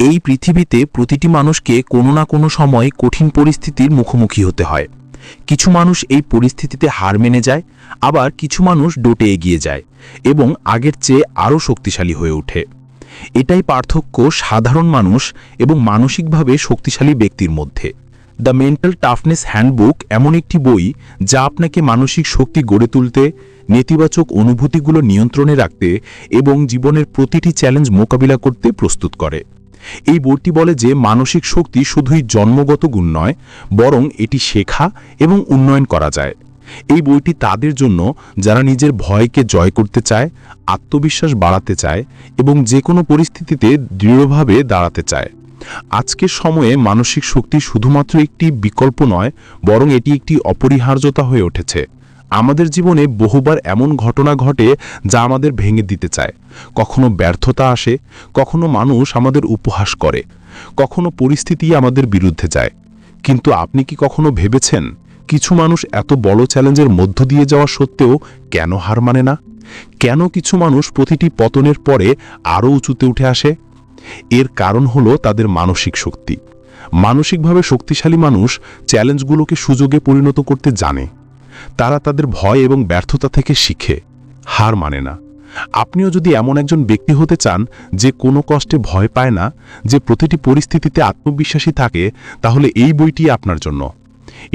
এই পৃথিবীতে প্রতিটি মানুষকে কোনো না কোনো সময় কঠিন পরিস্থিতির মুখোমুখি হতে হয়। কিছু মানুষ এই পরিস্থিতিতে হার মেনে যায়, আবার কিছু মানুষ ডোটে এগিয়ে যায় এবং আগের চেয়ে আরও শক্তিশালী হয়ে ওঠে। এটাই পার্থক্য সাধারণ মানুষ এবং মানসিকভাবে শক্তিশালী ব্যক্তির মধ্যে। দ্য মেন্টাল টাফনেস হ্যান্ডবুক এমন একটি বই যা আপনাকে মানসিক শক্তি গড়ে তুলতে, নেতিবাচক অনুভূতিগুলো নিয়ন্ত্রণে রাখতে এবং জীবনের প্রতিটি চ্যালেঞ্জ মোকাবিলা করতে প্রস্তুত করে। এই বইটি বলে যে মানসিক শক্তি শুধুই জন্মগত গুণ নয়, বরং এটি শেখা এবং উন্নয়ন করা যায়। এই বইটি তাদের জন্য যারা নিজের ভয়কে জয় করতে চায়, আত্মবিশ্বাস বাড়াতে চায় এবং যে কোনো পরিস্থিতিতে দৃঢ়ভাবে দাঁড়াতে চায়। আজকের সময়ে মানসিক শক্তি শুধুমাত্র একটি বিকল্প নয়, বরং এটি একটি অপরিহার্যতা হয়ে উঠেছে। আমাদের জীবনে বহুবার এমন ঘটনা ঘটে যা আমাদের ভেঙে দিতে চায়। কখনো ব্যর্থতা আসে, কখনো মানুষ আমাদের উপহাস করে, কখনো পরিস্থিতি আমাদের বিরুদ্ধে যায়। কিন্তু আপনি কি কখনো ভেবেছেন কিছু মানুষ এত বড় চ্যালেঞ্জের মধ্য দিয়ে যাওয়া সত্ত্বেও কেন হার মানে না? কেন কিছু মানুষ প্রতিটি পতনের পরে আরও উঁচুতে উঠে আসে? এর কারণ হলো তাদের মানসিক শক্তি। মানসিকভাবে শক্তিশালী মানুষ চ্যালেঞ্জগুলোকে সুযোগে পরিণত করতে জানে। তারা তাদের ভয় এবং ব্যর্থতা থেকে শিখে, হার মানে না। আপনিও যদি এমন একজন ব্যক্তি হতে চান যে কোনো কষ্টে ভয় পায় না, যে প্রতিটি পরিস্থিতিতে আত্মবিশ্বাসী থাকে, তাহলে এই বইটি আপনার জন্য।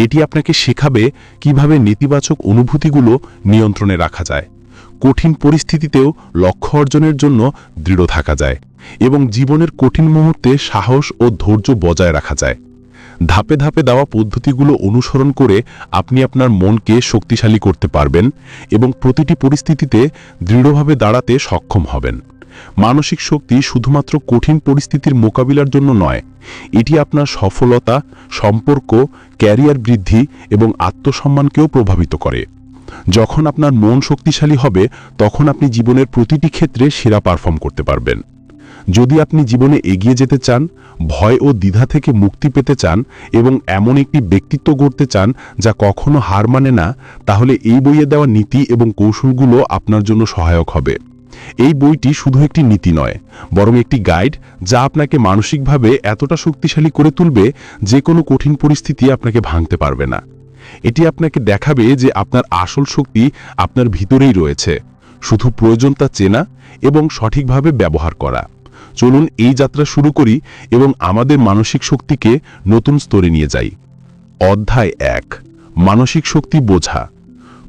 এটি আপনাকে শেখাবে কীভাবে নেতিবাচক অনুভূতিগুলো নিয়ন্ত্রণে রাখা যায়, কঠিন পরিস্থিতিতেও লক্ষ্য অর্জনের জন্য দৃঢ় থাকা যায়, এবং জীবনের কঠিন মুহূর্তে সাহস ও ধৈর্য বজায় রাখা যায়। ধাপে ধাপে দেওয়া পদ্ধতিগুলো অনুসরণ করে আপনি আপনার মনকে শক্তিশালী করতে পারবেন এবং প্রতিটি পরিস্থিতিতে দৃঢ়ভাবে দাঁড়াতে সক্ষম হবেন। মানসিক শক্তি শুধুমাত্র কঠিন পরিস্থিতির মোকাবিলার জন্য নয়, এটি আপনার সফলতা, সম্পর্ক, ক্যারিয়ার বৃদ্ধি এবং আত্মসম্মানকেও প্রভাবিত করে। যখন আপনার মন শক্তিশালী হবে, তখন আপনি জীবনের প্রতিটি ক্ষেত্রে সেরা পারফর্ম করতে পারবেন। যদি আপনি জীবনে এগিয়ে যেতে চান, ভয় ও দ্বিধা থেকে মুক্তি পেতে চান এবং এমন একটি ব্যক্তিত্ব গড়তে চান যা কখনো হার মানে না, তাহলে এই বইয়ে দেওয়া নীতি এবং কৌশলগুলো আপনার জন্য সহায়ক হবে। এই বইটি শুধু একটি নীতি নয়, বরং একটি গাইড যা আপনাকে মানসিকভাবে এতটা শক্তিশালী করে তুলবে যে কোনো কঠিন পরিস্থিতি আপনাকে ভাঙতে পারবে না। এটি আপনাকে দেখাবে যে আপনার আসল শক্তি আপনার ভিতরেই রয়েছে, শুধু প্রয়োজন তা চেনা এবং সঠিকভাবে ব্যবহার করা। চলুন এই যাত্রা শুরু করি এবং আমাদের মানসিক শক্তিকে নতুন স্তরে নিয়ে যাই। অধ্যায় এক, মানসিক শক্তি বোঝা।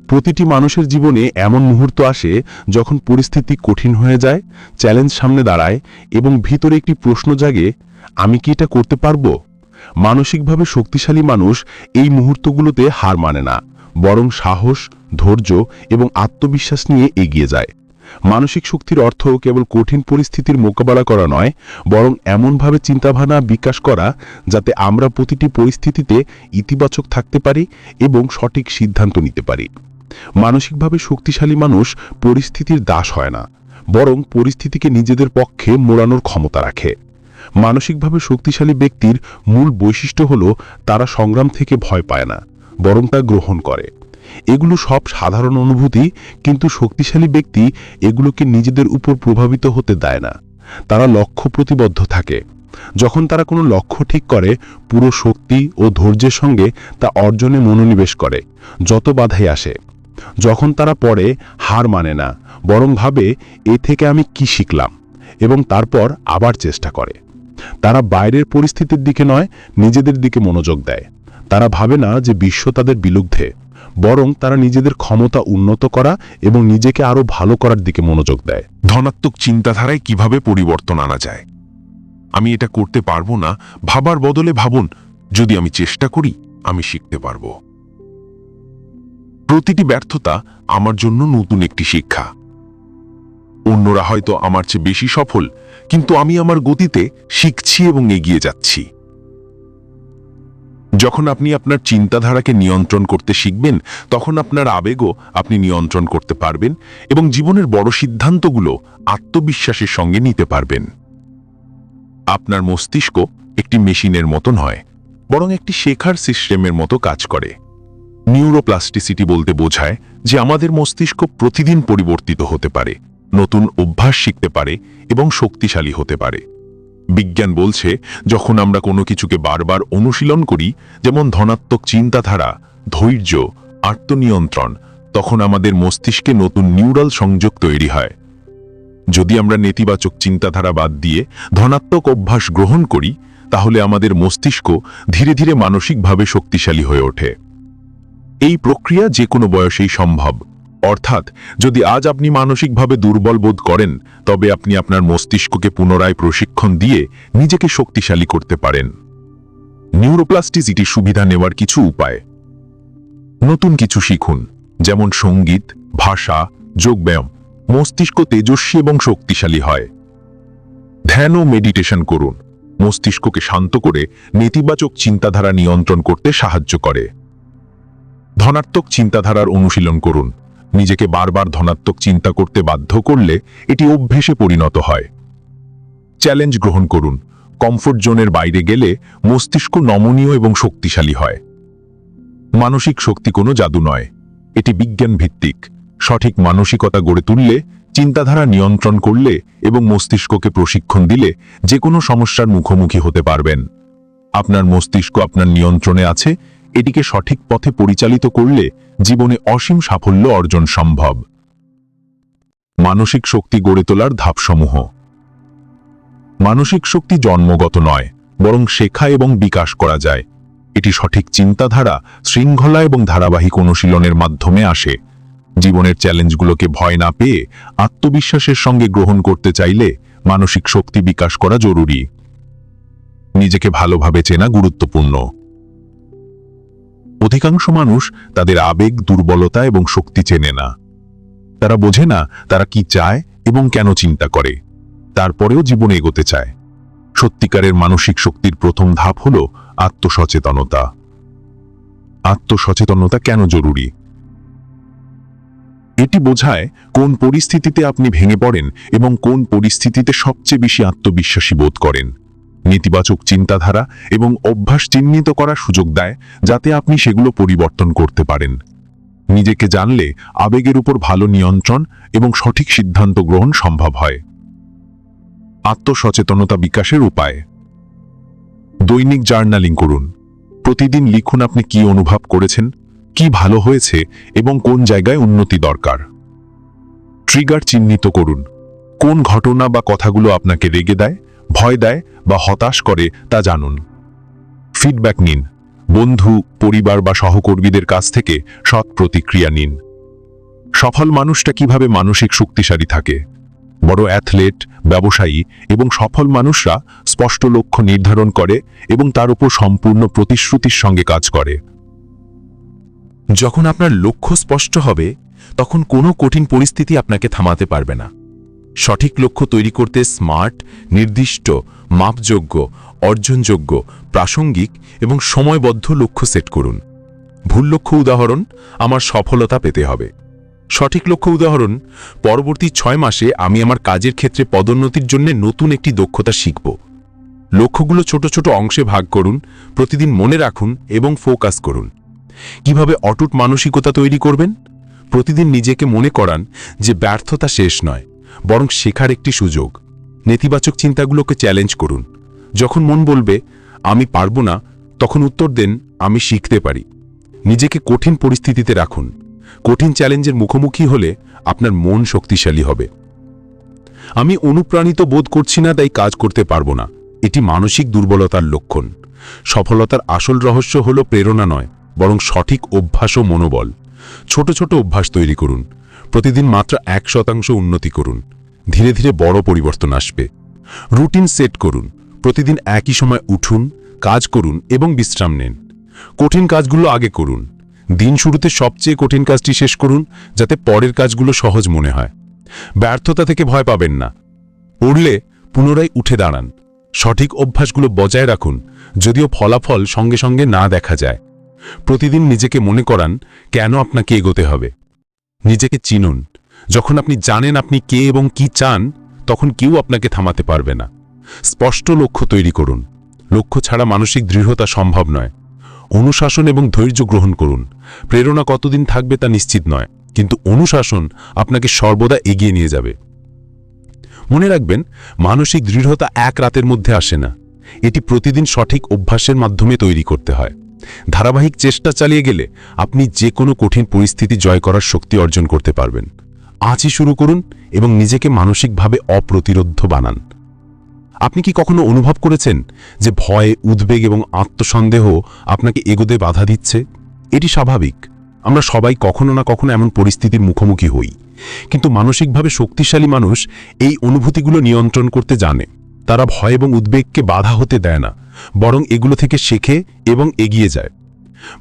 প্রতিটি মানুষের জীবনে এমন মুহূর্ত আসে যখন পরিস্থিতি কঠিন হয়ে যায়, চ্যালেঞ্জ সামনে দাঁড়ায় এবং ভিতরে একটি প্রশ্ন জাগে, আমি কি এটা করতে পারব? মানসিকভাবে শক্তিশালী মানুষ এই মুহূর্তগুলোতে হার মানে না, বরং সাহস, ধৈর্য এবং আত্মবিশ্বাস নিয়ে এগিয়ে যায়। মানসিক শক্তির অর্থ কেবল কঠিন পরিস্থিতির মোকাবেলা করা নয়, বরং এমনভাবে চিন্তাভাবনা বিকাশ করা যাতে আমরা প্রতিটি পরিস্থিতিতে ইতিবাচক থাকতে পারি এবং সঠিক সিদ্ধান্ত নিতে পারি। মানসিকভাবে শক্তিশালী মানুষ পরিস্থিতির দাস হয় না, বরং পরিস্থিতিকে নিজেদের পক্ষে মোড়ানোর ক্ষমতা রাখে। মানসিকভাবে শক্তিশালী ব্যক্তির মূল বৈশিষ্ট্য হল তারা সংগ্রাম থেকে ভয় পায় না, বরং তা গ্রহণ করে। এগুলো সব সাধারণ অনুভূতি, কিন্তু শক্তিশালী ব্যক্তি এগুলোকে নিজেদের উপর প্রভাবিত হতে দেয় না। তারা লক্ষ্য প্রতিবদ্ধ থাকে। যখন তারা কোনো লক্ষ্য ঠিক করে, পুরো শক্তি ও ধৈর্যের সঙ্গে তা অর্জনে মনোনিবেশ করে, যত বাধাই আসে। যখন তারা পড়ে, হার মানে না, বরং ভাবে, এ থেকে আমি কি শিখলাম? এবং তারপর আবার চেষ্টা করে। তারা বাইরের পরিস্থিতির দিকে নয়, নিজেদের দিকে মনোযোগ দেয়। তারা ভাবে না যে বিশ্ব তাদের বিলুদ্ধে বরং তারা নিজেদের ক্ষমতা উন্নত করা এবং নিজেকে আরও ভালো করার দিকে মনোযোগ দেয়। ধনাত্মক চিন্তাধারায় কীভাবে পরিবর্তন আনা যায়? আমি এটা করতে পারব না, ভাবার বদলে ভাবুন, যদি আমি চেষ্টা করি, আমি শিখতে পারব। প্রতিটি ব্যর্থতা আমার জন্য নতুন একটি শিক্ষা। অন্যরা হয়তো আমার চেয়ে বেশি সফল, কিন্তু আমি আমার গতিতে শিখছি এবং এগিয়ে যাচ্ছি। যখন আপনি আপনার চিন্তাধারাকে নিয়ন্ত্রণ করতে শিখবেন, তখন আপনার আবেগও আপনি নিয়ন্ত্রণ করতে পারবেন এবং জীবনের বড় সিদ্ধান্তগুলো আত্মবিশ্বাসের সঙ্গে নিতে পারবেন। আপনার মস্তিষ্ক একটি মেশিনের মতো নয়, বরং একটি শেখার সিস্টেমের মতো কাজ করে। নিউরোপ্লাস্টিসিটি বলতে বোঝায় যে আমাদের মস্তিষ্ক প্রতিদিন পরিবর্তিত হতে পারে, নতুন অভ্যাস শিখতে পারে এবং শক্তিশালী হতে পারে। বিজ্ঞান বলছে, যখন আমরা কোনো কিছুকে বারবার অনুশীলন করি, যেমন ধনাত্মক চিন্তাধারা, ধৈর্য, আত্মনিয়ন্ত্রণ, তখন আমাদের মস্তিষ্কে নতুন নিউরাল সংযোগ তৈরি হয়। যদি আমরা নেতিবাচক চিন্তাধারা বাদ দিয়ে ধনাত্মক অভ্যাস গ্রহণ করি, তাহলে আমাদের মস্তিষ্ক ধীরে ধীরে মানসিকভাবে শক্তিশালী হয়ে ওঠে। এই প্রক্রিয়া যে কোনো বয়সেই সম্ভব। অর্থাৎ, যদি আজ আপনি মানসিকভাবে দুর্বল বোধ করেন, তবে আপনি আপনার মস্তিষ্ককে পুনরায় প্রশিক্ষণ দিয়ে নিজেকে শক্তিশালী করতে পারেন। নিউরোপ্লাস্টিসিটি সুবিধা নেওয়ার কিছু উপায়। নতুন কিছু শিখুন, যেমন সংগীত, ভাষা, যোগব্যায়াম। মস্তিষ্ক তেজস্বী এবং শক্তিশালী হয়। ধ্যান ও মেডিটেশন করুন। মস্তিষ্ককে শান্ত করে নেতিবাচক চিন্তাধারা নিয়ন্ত্রণ করতে সাহায্য করে। ধনাত্মক চিন্তাধারার অনুশীলন করুন। নিজেকে বারবার ধনাত্মক চিন্তা করতে বাধ্য করলে এটি অভ্যেসে পরিণত হয়। চ্যালেঞ্জ গ্রহণ করুন। কমফোর্ট জোনের বাইরে গেলে মস্তিষ্ক নমনীয় এবং শক্তিশালী হয়। মানসিক শক্তি কোনো জাদু নয়। এটি বিজ্ঞান ভিত্তিক সঠিক মানসিকতা গড়ে তুললে, চিন্তাধারা নিয়ন্ত্রণ করলে এবং মস্তিষ্ককে প্রশিক্ষণ দিলে যে কোনো সমস্যার মুখোমুখি হতে পারবেন। আপনার মস্তিষ্ক আপনার নিয়ন্ত্রণে আছে এটিকে সঠিক পথে পরিচালিত করলে জীবনে অসীম সাফল্য অর্জন সম্ভব। মানসিক শক্তি গড়ে তোলার ধাপসমূহ। মানসিক শক্তি জন্মগত নয়, বরং শেখা এবং বিকাশ করা যায়। এটি সঠিক চিন্তাধারা, শৃঙ্খলা এবং ধারাবাহিক অনুশীলনের মাধ্যমে আসে। জীবনের চ্যালেঞ্জগুলোকে ভয় না পেয়ে আত্মবিশ্বাসের সঙ্গে গ্রহণ করতে চাইলে মানসিক শক্তি বিকাশ করা জরুরি। নিজেকে ভালোভাবে চেনা গুরুত্বপূর্ণ। অধিকাংশ মানুষ তাদের আবেগ, দুর্বলতা এবং শক্তি চেনে না। তারা বোঝে না তারা কি চায় এবং কেন চিন্তা করে। তারপরেও জীবনে এগোতে চায়। সত্যিকারের মানসিক শক্তির প্রথম ধাপ হল আত্মসচেতনতা। আত্মসচেতনতা কেন জরুরি? এটি বোঝায় কোন পরিস্থিতিতে আপনি ভেঙে পড়েন এবং কোন পরিস্থিতিতে সবচেয়ে বেশি আত্মবিশ্বাসী বোধ করেন। নেতিবাচক চিন্তাধারা এবং অভ্যাস চিহ্নিত করার সুযোগ দেয় যাতে আপনি সেগুলো পরিবর্তন করতে পারেন। নিজেকে জানলে আবেগের উপর ভালো নিয়ন্ত্রণ এবং সঠিক সিদ্ধান্ত গ্রহণ সম্ভব হয়। আত্মসচেতনতা বিকাশের উপায়। দৈনিক জার্নালিং করুন। প্রতিদিন লিখুন আপনি কি অনুভব করেছেন, কি ভালো হয়েছে এবং কোন জায়গায় উন্নতি দরকার। ট্রিগার চিহ্নিত করুন। কোন ঘটনা বা কথাগুলো আপনাকে রেগে দেয় ভয় দেয় বা হতাশ করে তা জানুন। ফিডব্যাক নিন। বন্ধু, পরিবার বা সহকর্মীদের কাছ থেকে সৎ প্রতিক্রিয়া নিন। সফল মানুষটা কীভাবে মানসিক শক্তিশালী থাকে? বড় অ্যাথলেট ব্যবসায়ী এবং সফল মানুষরা স্পষ্ট লক্ষ্য নির্ধারণ করে এবং তার উপর সম্পূর্ণ প্রতিশ্রুতির সঙ্গে কাজ করে। যখন আপনার লক্ষ্য স্পষ্ট হবে, তখন কোনো কঠিন পরিস্থিতি আপনাকে থামাতে পারবে না। সঠিক লক্ষ্য তৈরি করতে স্মার্ট, নির্দিষ্ট, মাপযোগ্য, অর্জনযোগ্য, প্রাসঙ্গিক এবং সময়বদ্ধ লক্ষ্য সেট করুন। ভুল লক্ষ্য উদাহরণ আমার সফলতা পেতে হবে। সঠিক লক্ষ্য উদাহরণ, পরবর্তী ছয় মাসে আমি আমার কাজের ক্ষেত্রে পদোন্নতির জন্য নতুন একটি দক্ষতা শিখব। লক্ষ্যগুলো ছোট ছোট অংশে ভাগ করুন, প্রতিদিন মনে রাখুন এবং ফোকাস করুন। কীভাবে অটুট মানসিকতা তৈরি করবেন? প্রতিদিন নিজেকে মনে করান যে ব্যর্থতা শেষ নয়। বরং শেখার একটি সুযোগ। নেতিবাচক চিন্তাগুলোকে চ্যালেঞ্জ করুন। যখন মন বলবে, আমি পারব না, তখন উত্তর দেন, আমি শিখতে পারি। নিজেকে কঠিন পরিস্থিতিতে রাখুন। কঠিন চ্যালেঞ্জের মুখোমুখি হলে আপনার মন শক্তিশালী হবে। আমি অনুপ্রাণিত বোধ করছি না, তাই কাজ করতে পারব না। এটি মানসিক দুর্বলতার লক্ষণ। সফলতার আসল রহস্য হল প্রেরণা নয়, বরং সঠিক অভ্যাস ও মনোবল। ছোট ছোট অভ্যাস তৈরি করুন। প্রতিদিন মাত্র এক শতাংশ উন্নতি করুন। ধীরে ধীরে বড় পরিবর্তন আসবে। রুটিন সেট করুন। প্রতিদিন একই সময় উঠুন, কাজ করুন এবং বিশ্রাম নেন। কঠিন কাজগুলো আগে করুন। দিন শুরুতে সবচেয়ে কঠিন কাজটি শেষ করুন, যাতে পরের কাজগুলো সহজ মনে হয়। ব্যর্থতা থেকে ভয় পাবেন না। পড়লে পুনরায় উঠে দাঁড়ান। সঠিক অভ্যাসগুলো বজায় রাখুন, যদিও ফলাফল সঙ্গে সঙ্গে না দেখা যায়। প্রতিদিন নিজেকে মনে করান, কেন আপনাকে এগোতে হবে? নিজেকে চিনুন। যখন আপনি জানেন আপনি কে এবং কি চান, তখন কেউ আপনাকে থামাতে পারবে না। স্পষ্ট লক্ষ্য তৈরি করুন। লক্ষ্য ছাড়া মানসিক দৃঢ়তা সম্ভব নয়। অনুশাসন এবং ধৈর্য গ্রহণ করুন। প্রেরণা কতদিন থাকবে তা নিশ্চিত নয়, কিন্তু অনুশাসন আপনাকে সর্বদা এগিয়ে নিয়ে যাবে। মনে রাখবেন, মানসিক দৃঢ়তা এক রাতের মধ্যে আসে না। এটি প্রতিদিন সঠিক অভ্যাসের মাধ্যমে তৈরি করতে হয়। ধারাবাহিক চেষ্টা চালিয়ে গেলে আপনি যে কোনো কঠিন পরিস্থিতি জয় করার শক্তি অর্জন করতে পারবেন। আজই শুরু করুন এবং নিজেকে মানসিকভাবে অপ্রতিরোধ্য বানান। আপনি কি কখনো অনুভব করেছেন যে ভয়, উদ্বেগ এবং আত্মসন্দেহ আপনাকে এগোতে বাধা দিচ্ছে? এটি স্বাভাবিক। আমরা সবাই কখনো না কখনো এমন পরিস্থিতির মুখোমুখি হই। কিন্তু মানসিকভাবে শক্তিশালী মানুষ এই অনুভূতিগুলো নিয়ন্ত্রণ করতে জানে। তারা ভয় এবং উদ্বেগকে বাধা হতে দেয় না, বরং এগুলো থেকে শেখে এবং এগিয়ে যায়।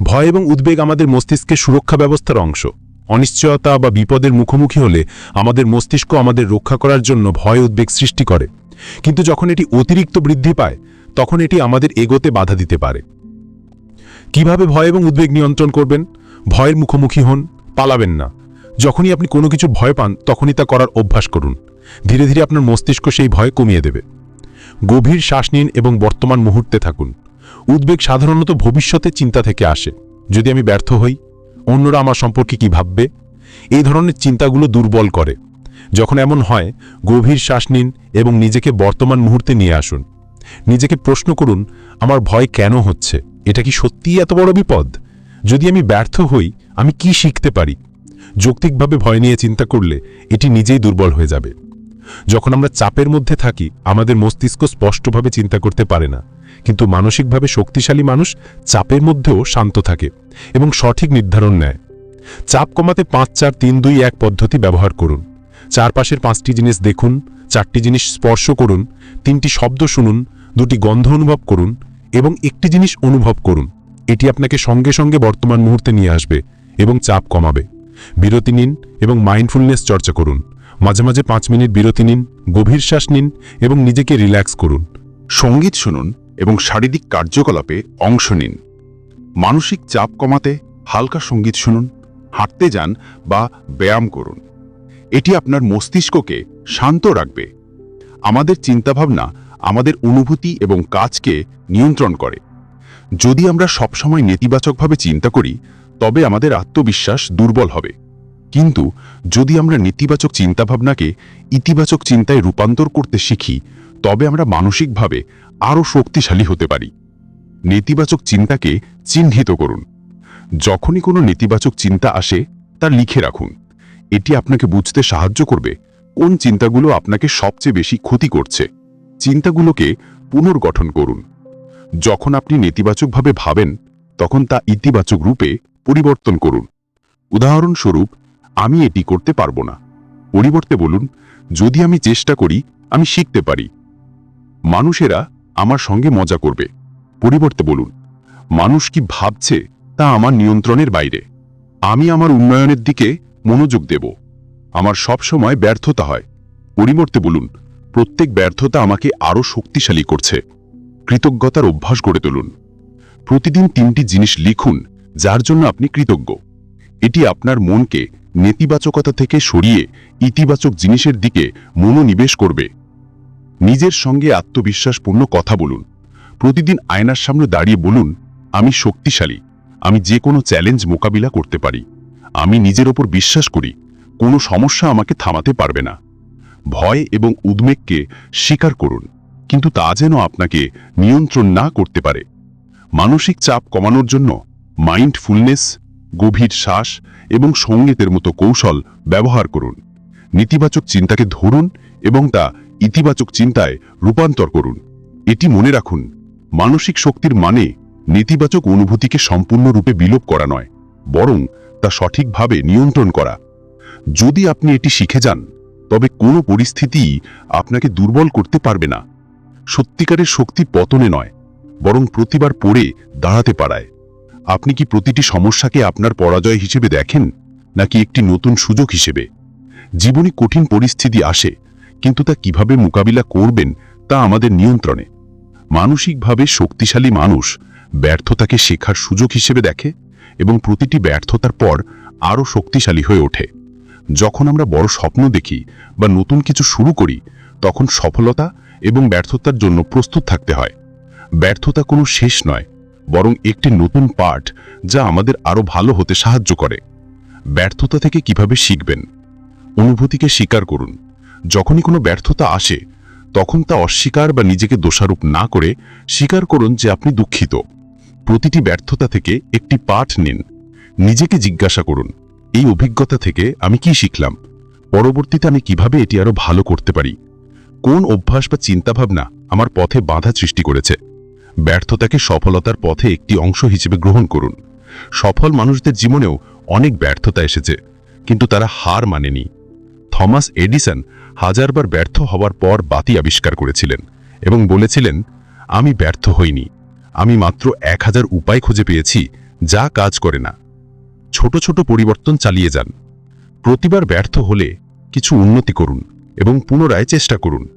ভয় এবং উদ্বেগ আমাদের মস্তিষ্কের সুরক্ষা ব্যবস্থার অংশ। অনিশ্চয়তা বা বিপদের মুখোমুখি হলে আমাদের মস্তিষ্ক আমাদের রক্ষা করার জন্য ভয় উদ্বেগ সৃষ্টি করে। কিন্তু যখন এটি অতিরিক্ত বৃদ্ধি পায়, তখন এটি আমাদের এগোতে বাধা দিতে পারে। কীভাবে ভয় এবং উদ্বেগ নিয়ন্ত্রণ করবেন? ভয়ের মুখোমুখি হন, পালাবেন না। যখনই আপনি কোনো কিছু ভয় পান, তখনই তা করার অভ্যাস করুন। ধীরে ধীরে আপনার মস্তিষ্ক সেই ভয় কমিয়ে দেবে। গভীর শ্বাস নিন এবং বর্তমান মুহূর্তে থাকুন। উদ্বেগ সাধারণত ভবিষ্যতে চিন্তা থেকে আসে। যদি আমি ব্যর্থ হই অন্যরা আমার সম্পর্কে কি ভাববে? এই ধরনের চিন্তাগুলো দুর্বল করে। যখন এমন হয়, গভীর শ্বাস নিন এবং নিজেকে বর্তমান মুহূর্তে নিয়ে আসুন। নিজেকে প্রশ্ন করুন, আমার ভয় কেন হচ্ছে? এটা কি সত্যিই এত বড় বিপদ? যদি আমি ব্যর্থ হই, আমি কি শিখতে পারি? যৌক্তিকভাবে ভয় নিয়ে চিন্তা করলে এটি নিজেই দুর্বল হয়ে যাবে। যখন আমরা চাপের মধ্যে থাকি, আমাদের মস্তিষ্ক স্পষ্টভাবে চিন্তা করতে পারে না। কিন্তু মানসিকভাবে শক্তিশালী মানুষ চাপের মধ্যেও শান্ত থাকে এবং সঠিক নির্ধারণ নেয়। চাপ কমাতে পাঁচ চার তিন দুই এক পদ্ধতি ব্যবহার করুন। চারপাশের পাঁচটি জিনিস দেখুন, চারটি জিনিস স্পর্শ করুন, তিনটি শব্দ শুনুন, দুটি গন্ধ অনুভব করুন এবং একটি জিনিস অনুভব করুন। এটি আপনাকে সঙ্গে সঙ্গে বর্তমান মুহূর্তে নিয়ে আসবে এবং চাপ কমাবে। বিরতি নিন এবং মাইন্ডফুলনেস চর্চা করুন। মাঝে মাঝে পাঁচ মিনিট বিরতি নিন, গভীর শ্বাস নিন এবং নিজেকে রিল্যাক্স করুন। সংগীত শুনুন এবং শারীরিক কার্যকলাপে অংশ নিন। মানসিক চাপ কমাতে হালকা সংগীত শুনুন, হাঁটতে যান বা ব্যায়াম করুন। এটি আপনার মস্তিষ্ককে শান্ত রাখবে। আমাদের চিন্তাভাবনা আমাদের অনুভূতি এবং কাজকে নিয়ন্ত্রণ করে। যদি আমরা সবসময় নেতিবাচকভাবে চিন্তা করি, তবে আমাদের আত্মবিশ্বাস দুর্বল হবে। কিন্তু যদি আমরা নেতিবাচক চিন্তাভাবনাকে ইতিবাচক চিন্তায় রূপান্তর করতে শিখি তবে আমরা মানসিকভাবে আরও শক্তিশালী হতে পারি। নেতিবাচক চিন্তাকে চিহ্নিত করুন। যখনই কোনো নেতিবাচক চিন্তা আসে, তা লিখে রাখুন। এটি আপনাকে বুঝতে সাহায্য করবে কোন চিন্তাগুলো আপনাকে সবচেয়ে বেশি ক্ষতি করছে। চিন্তাগুলোকে পুনর্গঠন করুন। যখন আপনি নেতিবাচকভাবে ভাবেন, তখন তা ইতিবাচক রূপে পরিবর্তন করুন। উদাহরণস্বরূপ, আমি এটি করতে পারব না। পরিবর্তে বলুন, যদি আমি চেষ্টা করি, আমি শিখতে পারি। মানুষেরা আমার সঙ্গে মজা করবে। পরিবর্তে বলুন, মানুষ কি ভাবছে তা আমার নিয়ন্ত্রণের বাইরে। আমি আমার উন্নয়নের দিকে মনোযোগ দেব। আমার সব সময় ব্যর্থতা হয়। পরিবর্তে বলুন, প্রত্যেক ব্যর্থতা আমাকে আরও শক্তিশালী করছে। কৃতজ্ঞতার অভ্যাস গড়ে তুলুন। প্রতিদিন তিনটি জিনিস লিখুন, যার জন্য আপনি কৃতজ্ঞ। এটি আপনার মনকে নেতিবাচকতা থেকে সরিয়ে ইতিবাচক জিনিসের দিকে মনোনিবেশ করবে। নিজের সঙ্গে আত্মবিশ্বাসপূর্ণ কথা বলুন। প্রতিদিন আয়নার সামনে দাঁড়িয়ে বলুন, আমি শক্তিশালী, আমি যে কোনো চ্যালেঞ্জ মোকাবিলা করতে পারি। আমি নিজের ওপর বিশ্বাস করি, কোনো সমস্যা আমাকে থামাতে পারবে না। ভয় এবং উদ্বেগকে স্বীকার করুন, কিন্তু তা যেন আপনাকে নিয়ন্ত্রণ না করতে পারে। মানসিক চাপ কমানোর জন্য মাইন্ডফুলনেস, গভীর শ্বাস এবং সঙ্গীতের মতো কৌশল ব্যবহার করুন। নেতিবাচক চিন্তাকে ধরুন এবং তা ইতিবাচক চিন্তায় রূপান্তর করুন। এটি মনে রাখুন, মানসিক শক্তির মানে নেতিবাচক অনুভূতিকে সম্পূর্ণরূপে বিলোপ করা নয়, বরং তা সঠিকভাবে নিয়ন্ত্রণ করা। যদি আপনি এটি শিখে যান, তবে কোনো পরিস্থিতিই আপনাকে দুর্বল করতে পারবে না। সত্যিকারের শক্তি পতনে নয়, বরং প্রতিবার পড়ে দাঁড়াতে পারায়। আপনি কি প্রতিটি সমস্যাকে আপনার পরাজয় হিসেবে দেখেন, নাকি একটি নতুন সুযোগ হিসেবে? জীবনে কঠিন পরিস্থিতি আসে কিন্তু তা কীভাবে মোকাবিলা করবেন তা আমাদের নিয়ন্ত্রণে। মানসিকভাবে শক্তিশালী মানুষ ব্যর্থতাকে শেখার সুযোগ হিসেবে দেখে এবং প্রতিটি ব্যর্থতার পর আরও শক্তিশালী হয়ে ওঠে। যখন আমরা বড় স্বপ্ন দেখি বা নতুন কিছু শুরু করি, তখন সফলতা এবং ব্যর্থতার জন্য প্রস্তুত থাকতে হয়। ব্যর্থতা কোনো শেষ নয়, বরং একটি নতুন পাঠ যা আমাদের আরও ভালো হতে সাহায্য করে। ব্যর্থতা থেকে কীভাবে শিখবেন? অনুভূতিকে স্বীকার করুন। যখনই কোনো ব্যর্থতা আসে, তখন তা অস্বীকার বা নিজেকে দোষারোপ না করে স্বীকার করুন যে আপনি দুঃখিত। প্রতিটি ব্যর্থতা থেকে একটি পাঠ নিন। নিজেকে জিজ্ঞাসা করুন, এই অভিজ্ঞতা থেকে আমি কি শিখলাম? পরবর্তীতে আমি কীভাবে এটি আরও ভালো করতে পারি? কোন অভ্যাস বা চিন্তাভাবনা আমার পথে বাধা সৃষ্টি করেছে? ব্যর্থতাকে সফলতার পথে একটি অংশ হিসেবে গ্রহণ করুন। সফল মানুষদের জীবনেও অনেক ব্যর্থতা এসেছে, কিন্তু তারা হার মানেনি। থমাস এডিসন হাজারবার ব্যর্থ হওয়ার পর বাতি আবিষ্কার করেছিলেন এবং বলেছিলেন, আমি ব্যর্থ হইনি। আমি মাত্র এক হাজার উপায় খুঁজে পেয়েছি, যা কাজ করে না। ছোট ছোট পরিবর্তন চালিয়ে যান। প্রতিবার ব্যর্থ হলে কিছু উন্নতি করুন এবং পুনরায় চেষ্টা করুন।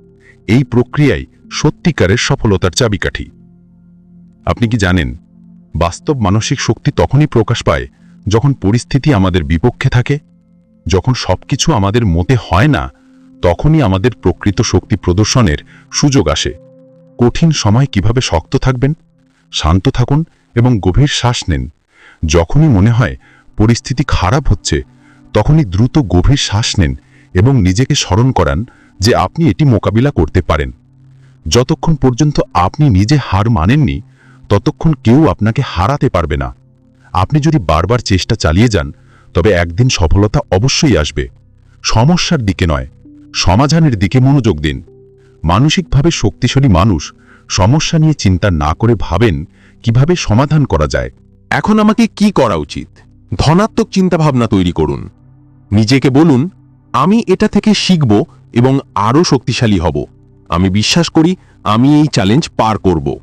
এই প্রক্রিয়ায় সত্যিকারের সফলতার চাবিকাঠি। আপনি কি জানেন, বাস্তব মানসিক শক্তি তখনই প্রকাশ পায় যখন পরিস্থিতি আমাদের বিপক্ষে থাকে? যখন সবকিছু আমাদের মতে হয় না, তখনই আমাদের প্রকৃত শক্তি প্রদর্শনের সুযোগ আসে। কঠিন সময় কীভাবে শক্ত থাকবেন? শান্ত থাকুন এবং গভীর শ্বাস নেন। যখনই মনে হয় পরিস্থিতি খারাপ হচ্ছে, তখনই দ্রুত গভীর শ্বাস নেন এবং নিজেকে স্মরণ করান যে আপনি এটি মোকাবিলা করতে পারেন। যতক্ষণ পর্যন্ত আপনি নিজে হার মানেননি, ততক্ষণ কেউ আপনাকে হারাতে পারবে না। আপনি যদি বারবার চেষ্টা চালিয়ে যান তবে একদিন সফলতা অবশ্যই আসবে। সমস্যার দিকে নয়, সমাধানের দিকে মনোযোগ দিন। মানসিকভাবে শক্তিশালী মানুষ সমস্যা নিয়ে চিন্তা না করে ভাবেন কীভাবে সমাধান করা যায়। এখন আমাকে কি করা উচিত? ধনাত্মক চিন্তাভাবনা তৈরি করুন। নিজেকে বলুন, আমি এটা থেকে শিখব এবং আরও শক্তিশালী হব। আমি বিশ্বাস করি আমি এই চ্যালেঞ্জ পার করব।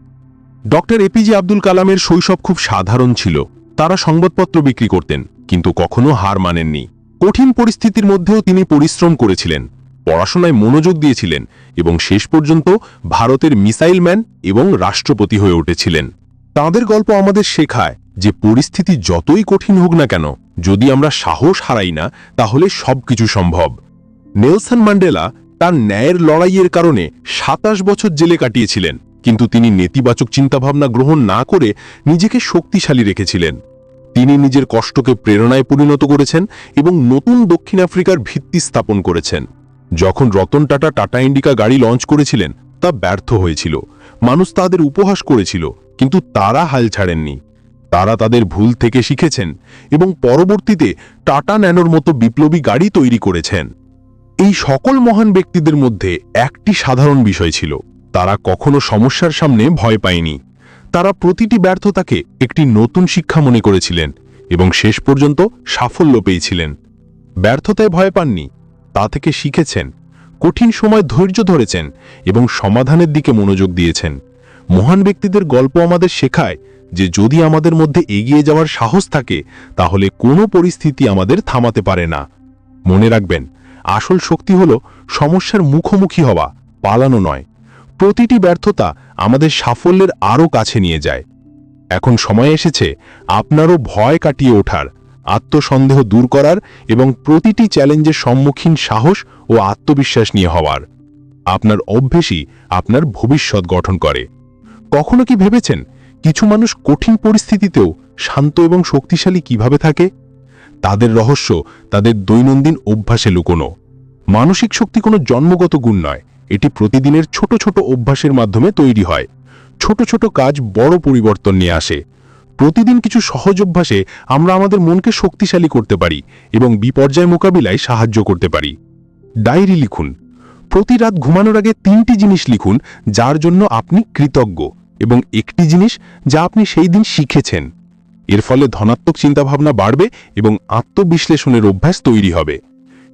ডক্টর এপিজে আব্দুল কালামের শৈশব খুব সাধারণ ছিল। তারা সংবাদপত্র বিক্রি করতেন। কিন্তু কখনো হার মানেননি। কঠিন পরিস্থিতির মধ্যেও তিনি পরিশ্রম করেছিলেন, পড়াশোনায় মনোযোগ দিয়েছিলেন এবং শেষ পর্যন্ত ভারতের মিসাইল ম্যান এবং রাষ্ট্রপতি হয়ে উঠেছিলেন। তাঁদের গল্প আমাদের শেখায় যে পরিস্থিতি যতই কঠিন হোক না কেন, যদি আমরা সাহস হারাই না, তাহলে সবকিছু সম্ভব। নেলসন ম্যান্ডেলা তার ন্যায়ের লড়াইয়ের কারণে সাতাশ বছর জেলে কাটিয়েছিলেন, কিন্তু তিনি নেতিবাচক চিন্তাভাবনা গ্রহণ না করে নিজেকে শক্তিশালী রেখেছিলেন। তিনি নিজের কষ্টকে প্রেরণায় পরিণত করেছেন এবং নতুন দক্ষিণ আফ্রিকার ভিত্তি স্থাপন করেছেন। যখন রতন টাটা টাটা ইন্ডিকা গাড়ি লঞ্চ করেছিলেন, তা ব্যর্থ হয়েছিল। মানুষ তাদের উপহাস করেছিল, কিন্তু তারা হাল ছাড়েননি। তারা তাদের ভুল থেকে শিখেছেন এবং পরবর্তীতে টাটা ন্যানোর মতো বিপ্লবী গাড়ি তৈরি করেছেন। এই সকল মহান ব্যক্তিদের মধ্যে একটি সাধারণ বিষয় ছিল, তারা কখনো সমস্যার সামনে ভয় পায়নি। তারা প্রতিটি ব্যর্থতাকে একটি নতুন শিক্ষা মনে করেছিলেন এবং শেষ পর্যন্ত সাফল্য পেয়েছিলেন। ব্যর্থতায় ভয় পাননি, তা থেকে শিখেছেন, কঠিন সময় ধৈর্য ধরেছেন এবং সমাধানের দিকে মনোযোগ দিয়েছেন। মহান ব্যক্তিদের গল্প আমাদের শেখায় যে যদি আমাদের মধ্যে এগিয়ে যাওয়ার সাহস থাকে, তাহলে কোনো পরিস্থিতি আমাদের থামাতে পারে না। মনে রাখবেন, আসল শক্তি হল সমস্যার মুখোমুখি হওয়া, পালানো নয়। প্রতিটি ব্যর্থতা আমাদের সাফল্যের আরও কাছে নিয়ে যায়। এখন সময় এসেছে আপনারও ভয় কাটিয়ে ওঠার, আত্মসন্দেহ দূর করার এবং প্রতিটি চ্যালেঞ্জের সম্মুখীন সাহস ও আত্মবিশ্বাস নিয়ে হওয়ার। আপনার অভ্যেসই আপনার ভবিষ্যৎ গঠন করে। কখনো কি ভেবেছেন কিছু মানুষ কঠিন পরিস্থিতিতেও শান্ত এবং শক্তিশালী কীভাবে থাকে? তাদের রহস্য তাদের দৈনন্দিন অভ্যাসে লুকোনো। মানসিক শক্তি কোনো জন্মগত গুণ নয়। এটি প্রতিদিনের ছোট ছোট অভ্যাসের মাধ্যমে তৈরি হয়। ছোট ছোট কাজ বড় পরিবর্তন নিয়ে আসে। প্রতিদিন কিছু সহজ অভ্যাসে আমরা আমাদের মনকে শক্তিশালী করতে পারি এবং বিপর্যয় মোকাবিলায় সাহায্য করতে পারি। ডায়েরি লিখুন। প্রতি রাত ঘুমানোর আগে তিনটি জিনিস লিখুন যার জন্য আপনি কৃতজ্ঞ এবং একটি জিনিস যা আপনি সেই দিন শিখেছেন। এর ফলে ধনাত্মক চিন্তাভাবনা বাড়বে এবং আত্মবিশ্লেষণের অভ্যাস তৈরি হবে।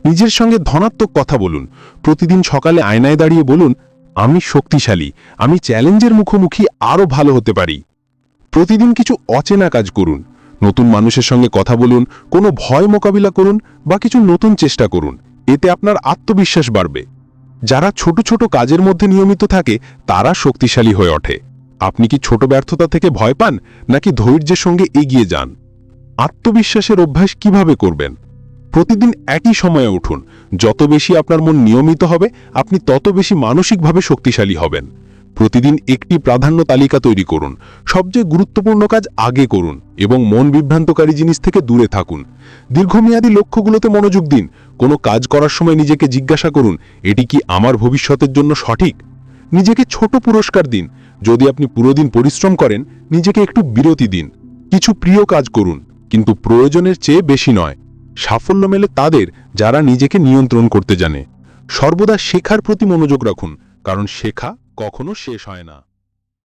নিজের সঙ্গে ধনাত্মক কথা বলুন। প্রতিদিন সকালে আয়নায় দাঁড়িয়ে বলুন, আমি শক্তিশালী, আমি চ্যালেঞ্জের মুখোমুখি আরও ভালো হতে পারি। প্রতিদিন কিছু অচেনা কাজ করুন। নতুন মানুষের সঙ্গে কথা বলুন, কোনো ভয় মোকাবিলা করুন বা কিছু নতুন চেষ্টা করুন। এতে আপনার আত্মবিশ্বাস বাড়বে। যারা ছোট ছোট কাজের মধ্যে নিয়মিত থাকে, তারা শক্তিশালী হয়ে ওঠে। আপনি কি ছোট ব্যর্থতা থেকে ভয় পান, নাকি ধৈর্যের সঙ্গে এগিয়ে যান? আত্মবিশ্বাসের অভ্যাস কীভাবে করবেন? প্রতিদিন একই সময়ে উঠুন। যত বেশি আপনার মন নিয়মিত হবে, আপনি তত বেশি মানসিকভাবে শক্তিশালী হবেন। প্রতিদিন একটি প্রাধান্য তালিকা তৈরি করুন। সবচেয়ে গুরুত্বপূর্ণ কাজ আগে করুন এবং মন বিভ্রান্তকারী জিনিস থেকে দূরে থাকুন। দীর্ঘমেয়াদী লক্ষ্যগুলোতে মনোযোগ দিন। কোনো কাজ করার সময় নিজেকে জিজ্ঞাসা করুন, এটি কি আমার ভবিষ্যতের জন্য সঠিক? নিজেকে ছোট পুরস্কার দিন। যদি আপনি পুরো দিন পরিশ্রম করেন, নিজেকে একটু বিরতি দিন। কিছু প্রিয় কাজ করুন, কিন্তু প্রয়োজনের চেয়ে বেশি নয়। সাফল্য মেলে তাদের যারা নিজেকে নিয়ন্ত্রণ করতে জানে। সর্বদা শেখার প্রতি মনোযোগ রাখুন, কারণ শেখা কখনো শেষ হয় না।